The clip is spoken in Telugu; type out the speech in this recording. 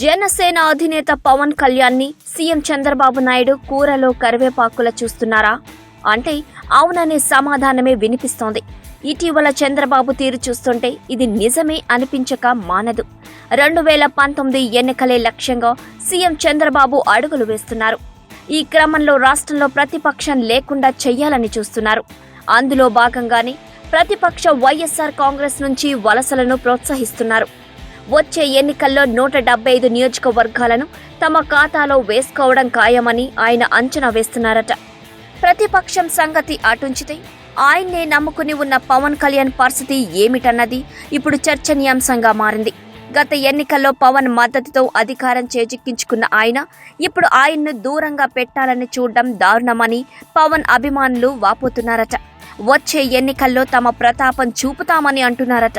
జనసేన అధినేత పవన్ కళ్యాణ్ని సీఎం చంద్రబాబు నాయుడు కూరలో కరివేపాకుల చూస్తున్నారా? అంటే అవుననే సమాధానమే వినిపిస్తోంది. ఇటీవల చంద్రబాబు తీరు చూస్తుంటే ఇది నిజమే అనిపించక మానదు. రెండు వేల పంతొమ్మిది ఎన్నికలే లక్ష్యంగా సీఎం చంద్రబాబు అడుగులు వేస్తున్నారు. ఈ క్రమంలో రాష్ట్రంలో ప్రతిపక్షం లేకుండా చెయ్యాలని చూస్తున్నారు. అందులో భాగంగానే ప్రతిపక్ష వైఎస్ఆర్ కాంగ్రెస్ నుంచి వలసలను ప్రోత్సహిస్తున్నారు. వచ్చే ఎన్నికల్లో నూట డెబ్బై ఐదు నియోజకవర్గాలను తమ ఖాతాలో వేసుకోవడం ఖాయమని ఆయన అంచనా వేస్తున్నారట. ప్రతిపక్షం సంగతి అటుంచితే ఆయన్నే నమ్ముకుని ఉన్న పవన్ కళ్యాణ్ పరిస్థితి ఏమిటన్నది ఇప్పుడు చర్చనీయాంశంగా మారింది. గత ఎన్నికల్లో పవన్ మద్దతుతో అధికారం చేజిక్కించుకున్న ఆయన ఇప్పుడు ఆయన్ను దూరంగా పెట్టాలని చూడడం దారుణమని పవన్ అభిమానులు వాపోతున్నారట. వచ్చే ఎన్నికల్లో తమ ప్రతాపం చూపుతామని అంటున్నారట.